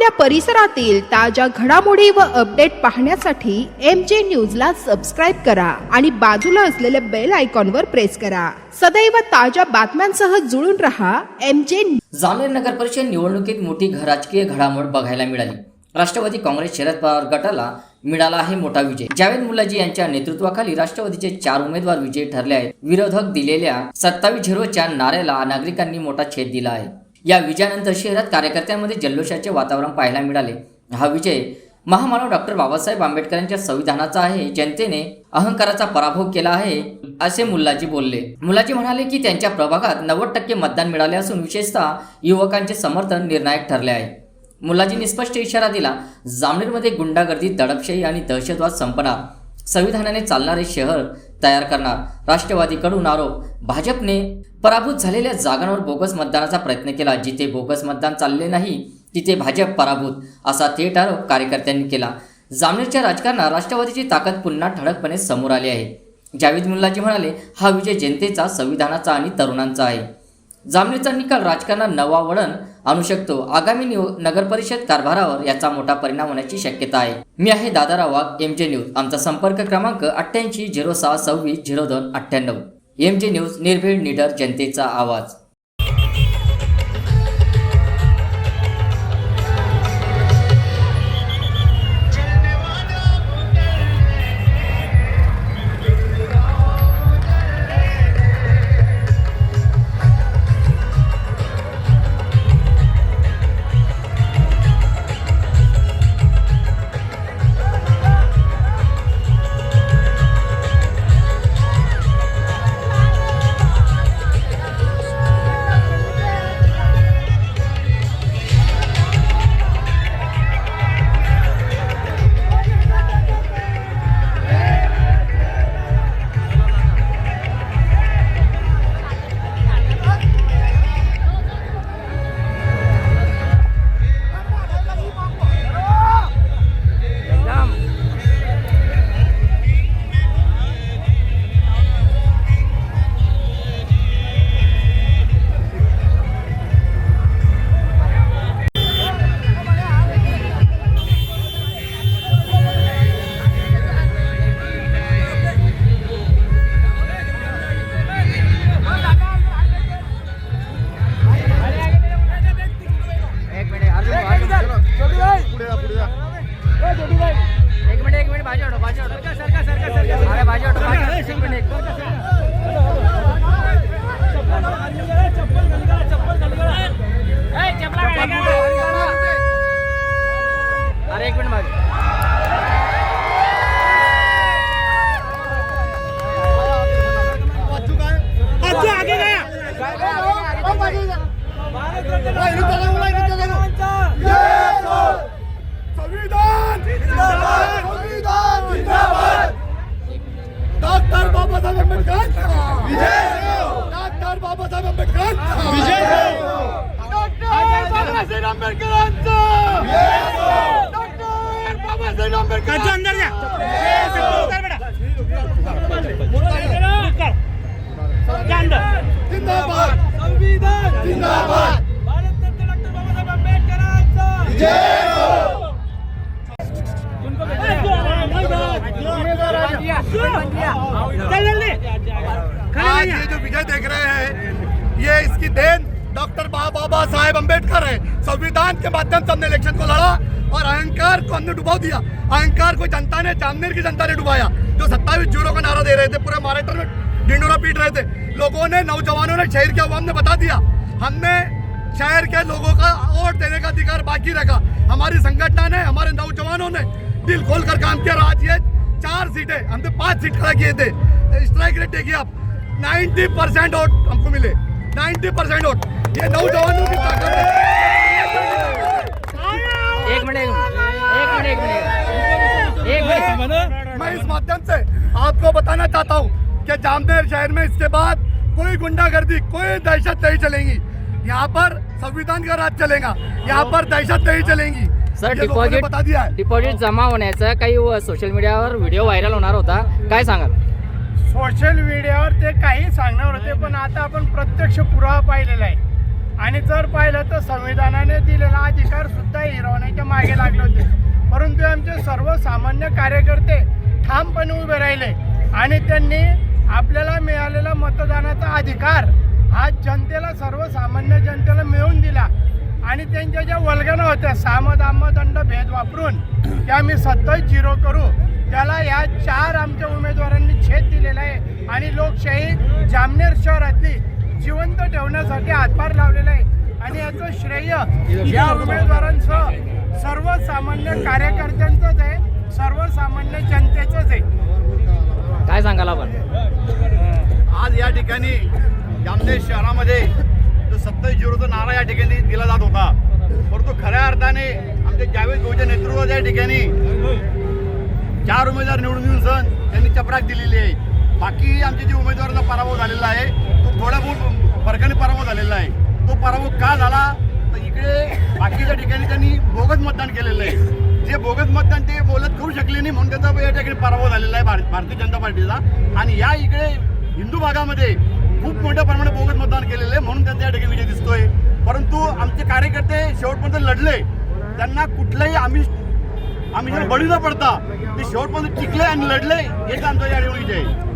आपल्या परिसरातील ताज्या घडामोडी व अपडेट पाहण्यासाठी एम जे न्यूजला सबस्क्राईब करा आणि बाजूला असलेल्या बेल आयकॉनवर प्रेस करा. सदैव ताज्या बातम्यांसह जुळून रहा एम जे जामनेर नगर परिषद निवडणुकीत मोठी राजकीय घडामोड बघायला मिळाली. राष्ट्रवादी काँग्रेस शरद पवार गटाला मिळाला आहे मोठा विजय. जावेद मुलाजी यांच्या नेतृत्वाखाली राष्ट्रवादीचे चार उमेदवार विजयी ठरले आहेत. विरोधक दिलेल्या सत्तावीस झिरोच्या नाऱ्याला नागरिकांनी मोठा छेद दिला आहे. या विजयानंतर शहरात कार्यकर्त्यांमध्ये जल्लोषाचे वातावरण पाहायला मिळाले. हा विजय महामानव डॉक्टर बाबासाहेब आंबेडकरांच्या संविधानाचा आहे. जनतेने अहंकाराचा पराभव केला आहे असे मुल्लाजी बोलले. मुलाजी म्हणाले की त्यांच्या प्रभागात नव्वद टक्के मतदान मिळाले असून विशेषतः युवकांचे समर्थन निर्णायक ठरले आहे. मुलाजींनी स्पष्ट इशारा दिला जामनेरमध्ये गुंडागर्दी दडपशाही आणि दहशतवाद संपणार. संविधानाने चालणारे शहर तयार करणार. राष्ट्रवादीकडून आरोप. भाजपने पराभूत झालेल्या जागांवर बोगस मतदानाचा प्रयत्न केला. जिथे बोगस मतदान चालले नाही तिथे भाजप पराभूत असा थेट आरोप कार्यकर्त्यांनी केला. जामनेरच्या राजकारणात राष्ट्रवादीची ताकद पुन्हा ठळकपणे समोर आली आहे. जावेद मुल्लाजी म्हणाले हा विजय जनतेचा संविधानाचा आणि तरुणांचा आहे. जामनेरचा निकाल राजकारणात नवा वळण आणू शकतो. आगामी नगरपरिषद कारभारावर याचा मोठा परिणाम होण्याची शक्यता आहे. मी आहे Dadarao Wagh M J news आमचा संपर्क क्रमांक अठ्ठ्याऐंशी झिरो सहा सव्वीस झिरो दोन अठ्ठ्याण्णव. एम जे न्यूज निर्भीड निडर जनतेचा आवाज. एक मिनिट एक मिनिट भाजी ऑटो भाजी ऑटो. अरे भाजी ऑटो भाजी एक मिनिट अरे एक मिनिट भाजी बाबासाहेब आंबेडकरांचा विजय डॉक्टर बाबासाहेब आंबेडकरांचा विजय डॉक्टर बाबासाहेब आंबेडकरांचा. डॉक्टर बाबासाहेब आंबेडकर. आज ये जो विजय देख रहे हैं, ये इसकी देन डॉक्टर बाबा साहेब अंबेडकर है। संविधान के माध्यम से हमने इलेक्शन को लड़ा और अहंकार को हमने डुबा दिया। अहंकार को जनता ने, जामनेर की जनता ने डुबाया। जो सत्तावीस ज़ीरो का नारा दे रहे थे, पूरे महाराष्ट्र में डिंडोरा पीट रहे थे। लोगों ने, नौजवानों ने शहर के अवाम ने बता दिया। हमने शहर के लोगों का वोट देने का अधिकार बाकी रखा। हमारी संगठन ने हमारे नौजवानों ने दिल खोल कर काम किया। आज ये चार सीटें हमने पाँच सीट खड़ा किए थे। स्ट्राइक रेट देखिए आप 90 परसेंट वोट हमको मिले। 90 परसेंट वोट। ये नौजवानों की ताकत है। एक मिनिट एक मिनिट एक मिनिट एक मिनिट। मैं इस माध्यम से आपको बताना चाहता हूँ कि जामनेर शहर में इसके बाद कोई गुंडागर्दी कोई दहशत नहीं चलेगी। यहाँ पर संविधान का राज चलेगा। यहाँ पर दहशत नहीं चलेगी। सर ये लोगों ने डिपॉझिट बता दिया है. डिपॉझिट जमा होण्याचा काही सोशल मीडियावर व्हिडिओ व्हायरल होणार होता. काय सांगाल? सोशल मीडियावर ते काही सांगणार होते पण आता आपण प्रत्यक्ष पुरावा पाहिलेला आहे. आणि जर पाहिलं तर संविधानाने दिलेला अधिकार सुद्धा हिरवण्याच्या मागे लागले होते. परंतु आमचे सर्वसामान्य कार्यकर्ते ठामपणे उभे राहिले आणि त्यांनी आपल्याला मिळालेला मतदानाचा अधिकार हा जनतेला सर्वसामान्य जनतेला मिळवून दिला. आणि त्यांच्या ज्या वल्गना होत्या सामदाम दंड भेद वापरून त्या आम्ही सत्तावीस झिरो करू त्याला या चार आमच्या उमेदवारांनी छेद दिलेला आहे. आणि लोकशाही जामनेर शहरातली जिवंत ठेवण्यासाठी हातभार लावलेला आहे. आणि याचं श्रेय या उमेदवारांसह सर्वसामान्य कार्यकर्त्यांचंच आहे सर्वसामान्य जनतेचंच आहे. काय सांगाल आपण? आज या ठिकाणी जामनेर शहरामध्ये जो सत्तावीस झिरोचा नारा या ठिकाणी दिला जात होता. परंतु खऱ्या अर्थाने आमच्या जावेद भाऊच्या नेतृत्वात या ठिकाणी चार उमेदवार निवडून येऊन सण त्यांनी चपराक दिलेली आहे. बाकी आमचे जे उमेदवारांचा पराभव झालेला आहे तो थोड्या बहुत फरकाने पराभव झालेला आहे. तो पराभव का झाला? तर इकडे बाकीच्या ठिकाणी त्यांनी बोगस मतदान केलेलं आहे. जे बोगस मतदान ते बोलत करू शकले नाही म्हणून त्यांचा या ठिकाणी पराभव झालेला आहे भारतीय जनता पार्टीचा. आणि या इकडे हिंदू भागामध्ये खूप मोठ्या प्रमाणात बोगस मतदान केलेलं आहे म्हणून त्यांचा या ठिकाणी विजय दिसतोय. परंतु आमचे कार्यकर्ते शेवटपर्यंत लढले. त्यांना कुठलाही आम्ही आम्ही जर बळी न पडता ते शेवटपर्यंत टिकले आणि लढले हेच आमचा या ठिकाणी विजय आहे.